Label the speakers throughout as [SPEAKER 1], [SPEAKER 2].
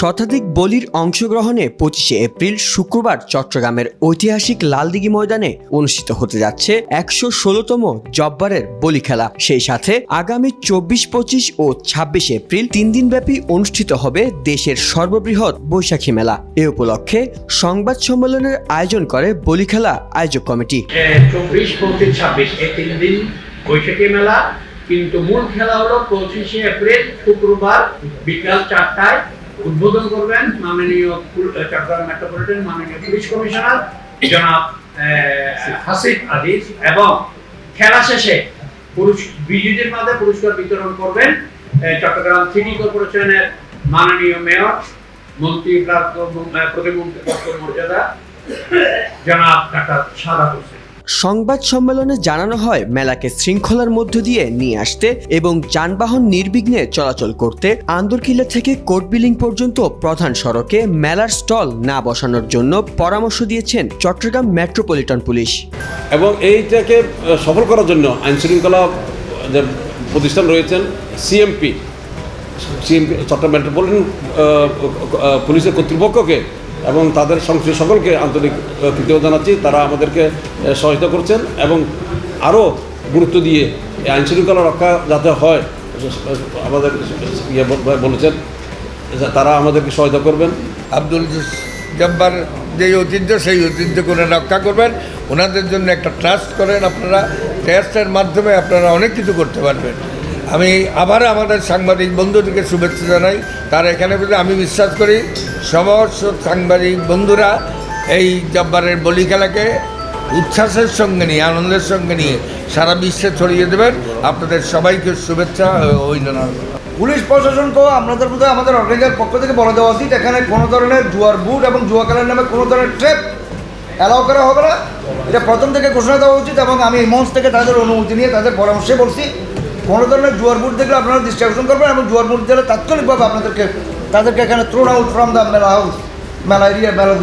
[SPEAKER 1] শতাধিক বলির অংশগ্রহণে পঁচিশে এপ্রিল শুক্রবার চট্টগ্রামের ঐতিহাসিক লালদিঘি ময়দানে অনুষ্ঠিত হতে যাচ্ছে একশো ষোলোতম জব্বারের বলি খেলা। সেই সাথে আগামী চব্বিশ, পঁচিশ ও ছাব্বিশে এপ্রিল তিন দিনব্যাপী অনুষ্ঠিত হবে দেশের সর্ববৃহৎ বৈশাখী মেলা। এ উপলক্ষে সংবাদ সম্মেলনের আয়োজন করে বলি খেলা আয়োজক কমিটি।
[SPEAKER 2] মেলা। কিন্তু মূল খেলা হলো পঁচিশে এপ্রিল শুক্রবার বিকাল চারটায় উদ্বোধন করবেন মাননীয় চট্টগ্রাম মেট্রোপলিটন মাননীয় পুলিশ কমিশনার জনাব হাসিফ। আজিজ এবং খেলা শেষে পুরুষ বিজয়ীদের মাঝে পুরস্কার বিতরণ করবেন চট্টগ্রাম সিটি কর্পোরেশনের মাননীয় মেয়র মন্ত্রী প্রাপ্ত প্রতিমন্ত্রী মর্যাদা জনাব ডাক্তার সাদা হোসেন।
[SPEAKER 1] সংবাদ সম্মেলনে জানানো হয়, মেলাকে শৃঙ্খলার মধ্য দিয়ে নিয়ে আসতে এবং যানবাহন নির্বিঘ্নে চলাচল করতে আন্দরকিল্লা থেকে কোর্ট বিলিং পর্যন্ত প্রধান সড়কে মেলার স্টল না বসানোর জন্য পরামর্শ দিয়েছেন চট্টগ্রাম মেট্রোপলিটন পুলিশ।
[SPEAKER 3] এবং এইটাকে সফল করার জন্য আইন শৃঙ্খলা যে প্রতিষ্ঠান রয়েছেন, সিএমপি সিএমপি, চট্টগ্রাম মেট্রোপলিটন পুলিশের কর্তৃপক্ষকে এবং তাদের সংশ্লিষ্ট সকলকে আন্তরিক আহ, কৃতজ্ঞতা জানাচ্ছি। তারা আমাদেরকে সহায়তা করছেন এবং আরও গুরুত্ব দিয়ে এই আইন শৃঙ্খলা রক্ষা যাতে হয় আমাদের ইয়ে বলেছেন। তারা আমাদেরকে সহায়তা করবেন।
[SPEAKER 4] আব্দুল জব্বার যে ঐতিহ্য সেই ঐতিহ্য করে রক্ষা করবেন। ওনাদের জন্য একটা ট্রাস্ট করেন আপনারা। ট্রাস্টের মাধ্যমে আপনারা অনেক কিছু করতে পারবেন। আমি আবার আমাদের সাংবাদিক বন্ধুদেরকে শুভেচ্ছা জানাই। তারা এখানে আমি বিশ্বাস করি সমস্ত সাংবাদিক বন্ধুরা এই জব্বারের বলি খেলাকে উচ্ছ্বাসের সঙ্গে নিয়ে, আনন্দের সঙ্গে নিয়ে সারা বিশ্বে ছড়িয়ে দেবেন। আপনাদের সবাইকে শুভেচ্ছা অভিনন্দন।
[SPEAKER 5] পুলিশ প্রশাসনকেও আপনাদের মধ্যে আমাদের অর্গানাইজার পক্ষ থেকে বলে দেওয়া উচিত, এখানে কোনো ধরনের জুয়ার বুট এবং জুয়া খেলার নামে কোনো ধরনের ট্রেপ অ্যালাউ করা হবে না। এটা প্রথম থেকে ঘোষণা দেওয়া উচিত এবং আমি এই মঞ্চ থেকে তাদের অনুমতি নিয়ে তাদের পরামর্শে বলছি। কোনো ধরনের জুয়ার বুট দেখলে আপনারা ডিস্ট্রাকশন করবেন এবং জুয়ার বুট দিলে তাৎক্ষণিকভাবে আপনাদেরকে তাদেরকে এখানে থ্রোন আউট ফ্রম দ্য মেলা হাউস মেলা এরিয়া মেলা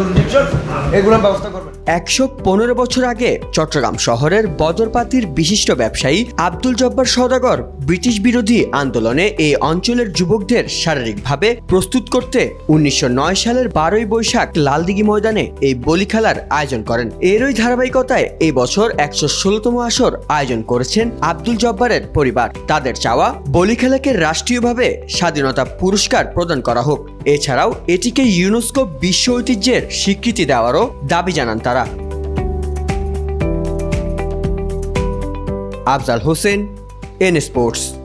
[SPEAKER 5] এগুলোর ব্যবস্থা করবেন।
[SPEAKER 1] একশো পনেরো বছর আগে চট্টগ্রাম শহরের বদরপাতির বিশিষ্ট ব্যবসায়ী আব্দুল জব্বার সওদাগর ব্রিটিশ বিরোধী আন্দোলনে এই অঞ্চলের যুবকদের শারীরিকভাবে প্রস্তুত করতে উনিশশো নয় সালের বারোই বৈশাখ লালদিঘি ময়দানে এই বলি খেলার আয়োজন করেন। এরই ধারাবাহিকতায় এই বছর একশো ষোলোতম আসর আয়োজন করেছেন আব্দুল জব্বারের পরিবার। তাদের চাওয়া বলি খেলাকে রাষ্ট্রীয়ভাবে স্বাধীনতা পুরস্কার প্রদান করা হোক। এছাড়াও এটিকে ইউনেস্কো বিশ্ব ঐতিহ্যের স্বীকৃতি দেওয়ারও দাবি জানান তারা। Afzal Hossain N sports.